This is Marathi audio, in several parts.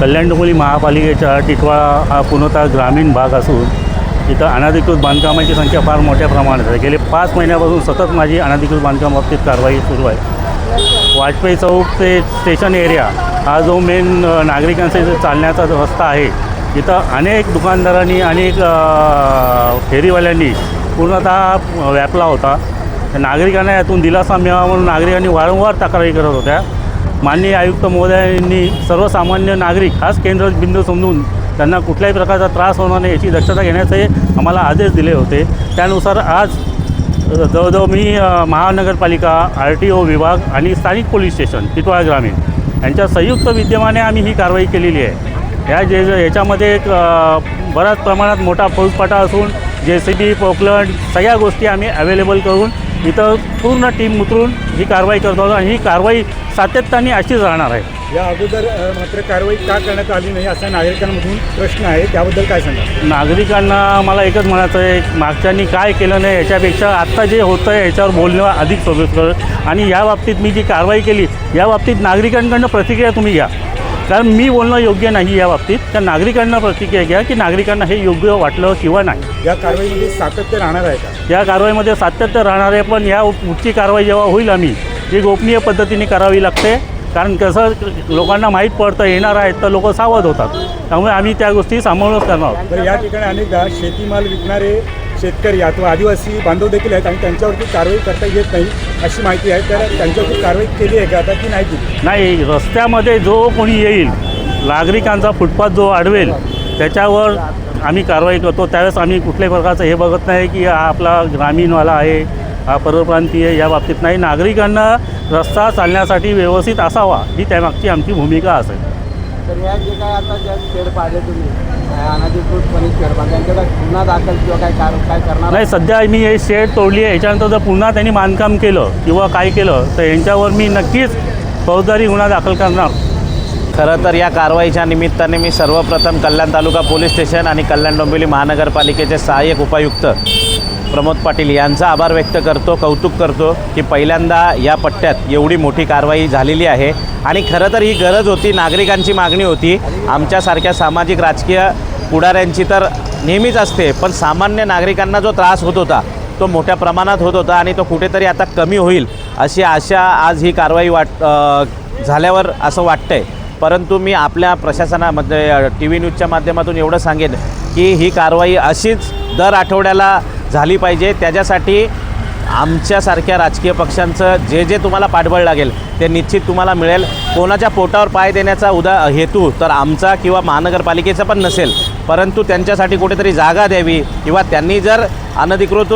कल्याण डोंबिवली महापालिकेच्या टिटवाळा हा पूर्णतः ग्रामीण भाग असून इथं अनाधिकृत बांधकामाची संख्या फार मोठ्या प्रमाणात आहे. गेले पाच महिन्यापासून सतत माझी अनाधिकृत बांधकामाबाबतीत कारवाई सुरू आहे. वाजपेयी चौक ते स्टेशन एरिया हा जो मेन नागरिकांचा चालण्याचा जो रस्ता आहे इथं अनेक दुकानदारांनी अनेक फेरीवाल्यांनी पूर्णतः व्यापला होता. नागरिकांना यातून दिलासा मिळावा म्हणून नागरिकांनी वारंवार तक्रारी करत होत्या. माननीय आयुक्त महोदयांनी सर्वसामान्य नागरिक हाच केंद्रबिंदू समजून त्यांना कुठल्याही प्रकारचा त्रास होणार नाही याची दक्षता घेण्याचे आम्हाला आदेश दिले होते. त्यानुसार आज जवळजवळ मी महानगरपालिका आर टी ओ विभाग आणि स्थानिक पोलीस स्टेशन टिटवाळा ग्रामीण यांच्या संयुक्त विद्यमाने आम्ही ही कारवाई केलेली आहे. या जे याच्यामध्ये एक बऱ्याच प्रमाणात मोठा फौजपाटा असून जे सी बी पोकलंड सगळ्या गोष्टी आम्ही अवेलेबल करून इथं पूर्ण टीम उतरून ही कारवाई करतो आहोत आणि ही कारवाई सातत्याने अशीच राहणार आहे. या अगोदर मात्र कारवाई का करण्यात आली नाही असा नागरिकांमधून प्रश्न आहे. त्याबद्दल काय सांगा नागरिकांना मला एकच म्हणायचं आहे मागच्यांनी काय केलं नाही याच्यापेक्षा आत्ता जे होतं आहे याच्यावर बोलणं अधिक सोयीस्कर आणि या बाबतीत मी जी कारवाई केली या बाबतीत नागरिकांकडनं प्रतिक्रिया तुम्ही घ्या. कारण मी बोलणं योग्य नाही या बाबतीत. त्या नागरिकांना प्रतिक्रिया घ्या की नागरिकांना हे योग्य वाटलं किंवा नाही. या कारवाईमध्ये सातत्य राहणार आहे का? या कारवाईमध्ये सातत्य राहणार आहे पण या पुढची कारवाई जेव्हा होईल आम्ही ती गोपनीय पद्धतीने करावी लागते कारण कसं लोकांना माहीत पडतं येणार आहेत तर लोक सावध होतात. त्यामुळे आम्ही त्या गोष्टी सांभाळूनच करणार तर या ठिकाणी अनेकदा शेतीमाल विकणारे शेतकरी अथवा आदिवासी बांधव देखील आहेत आणि त्यांच्यावरती कारवाई करता येत नाही अशी माहिती आहे. तर त्यांच्यावरती कारवाई केली आहे का? आता की नाही केली? नाही रस्त्यामध्ये जो कोणी येईल नागरिकांचा फुटपाथ जो अडवेल त्याच्यावर आम्ही कारवाई करतो. त्यावेळेस आम्ही कुठल्याही प्रकारचं हे बघत नाही की हा आपला ग्रामीणवाला आहे हा परप्रांतीय या बाबतीत नाही. नागरिकांना रस्ता चालण्यासाठी व्यवस्थित असावा ही त्यामागची आमची भूमिका असेल. तर या जे काय आता ज्या खेळ पाडले तुम्ही अं, अनधिकृतपणे खेळ पाडले त्यांच्याकडे गुन्हा दाखल किंवा काय कार काय करणार? नाही सध्या मी हे शेड तोडली आहे. याच्यानंतर जर पुन्हा त्यांनी बांधकाम केलं किंवा काय केलं तर यांच्यावर मी नक्कीच फौजदारी गुन्हा दाखल करणार. खरं तर या कारवाईच्या निमित्ताने मी सर्वप्रथम कल्याण तालुका पोलीस स्टेशन आणि कल्याण डोंबिवली महानगरपालिकेचे सहाय्यक उपायुक्त प्रमोद पाटील यांचा आभार व्यक्त करतो कौतुक करतो की पहिल्यांदा या पट्ट्यात एवढी मोठी कारवाई झालेली आहे. आणि खरं तर ही गरज होती नागरिकांची मागणी होती. आमच्यासारख्या सामाजिक राजकीय पुढाऱ्यांची तर नेहमीच असते पण सामान्य नागरिकांना जो त्रास होत होता तो मोठ्या प्रमाणात होत होता आणि तो कुठेतरी आता कमी होईल अशी आशा आज ही कारवाई वाट झाल्यावर असं वाटतंय. परंतु मी आपल्या प्रशासनामध्ये टी व्ही न्यूजच्या माध्यमातून एवढं सांगेन की ही कारवाई अशीच दर आठवड्याला झाली पाहिजे. त्याच्यासाठी आमच्यासारख्या राजकीय पक्षांचं जे जे तुम्हाला पाठबळ लागेल ते निश्चित तुम्हाला मिळेल. कोणाच्या पोटावर पाय देण्याचा उदा हेतू तर आमचा किंवा महानगरपालिकेचा पण नसेल. परंतु त्यांच्यासाठी कुठेतरी जागा द्यावी किंवा त्यांनी जर अनधिकृत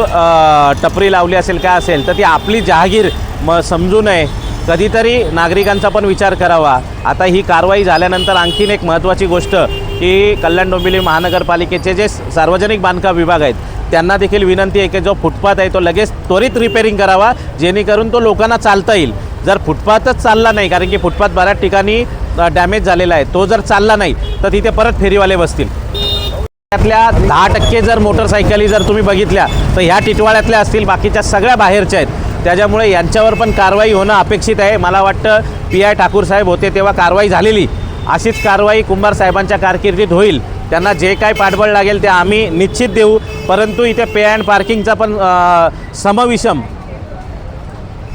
टपरी लावली असेल काय असेल तर ती आपली जहागीर म समजू नये. कधीतरी नागरिकांचा पण विचार करावा. आता ही कारवाई झाल्यानंतर आणखीन एक महत्त्वाची गोष्ट की कल्याण डोंबिवली महानगरपालिकेचे जे सार्वजनिक बांधकाम विभाग आहेत त्यांना देखील विनंती आहे की जो फुटपाथ आहे तो लगेच त्वरित रिपेअरिंग करावा जेणेकरून तो लोकांना चालता येईल. जर फुटपाथच चालला नाही कारण की फुटपाथ बऱ्याच ठिकाणी डॅमेज झालेला आहे. तो जर चालला नाही तर तिथे परत फेरीवाले बसतील. त्यातल्या दहा टक्के जर मोटरसायकली जर तुम्ही बघितल्या तर ह्या टिटवाळ्यातल्या असतील बाकीच्या सगळ्या बाहेरच्या आहेत. त्याच्यामुळे यांच्यावर पण कारवाई होणं अपेक्षित आहे. मला वाटतं पी आय ठाकूर साहेब होते तेव्हा कारवाई झालेली. अशीच कारवाई कुंभार साहेबांच्या कारकिर्दीत होईल. त्यांना जे काय पाठबळ लागेल ते आम्ही निश्चित देऊ. परंतु इथे पे अँड पार्किंगचा पण समविषम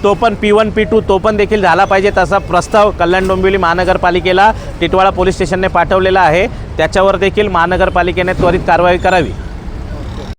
तो पण पी वन पी टू तो पण देखील झाला पाहिजे तसा प्रस्ताव कल्याण डोंबिवली महानगरपालिकेला टिटवाळा पोलीस स्टेशनने पाठवलेला आहे. त्याच्यावर देखील महानगरपालिकेने त्वरित कारवाई करावी.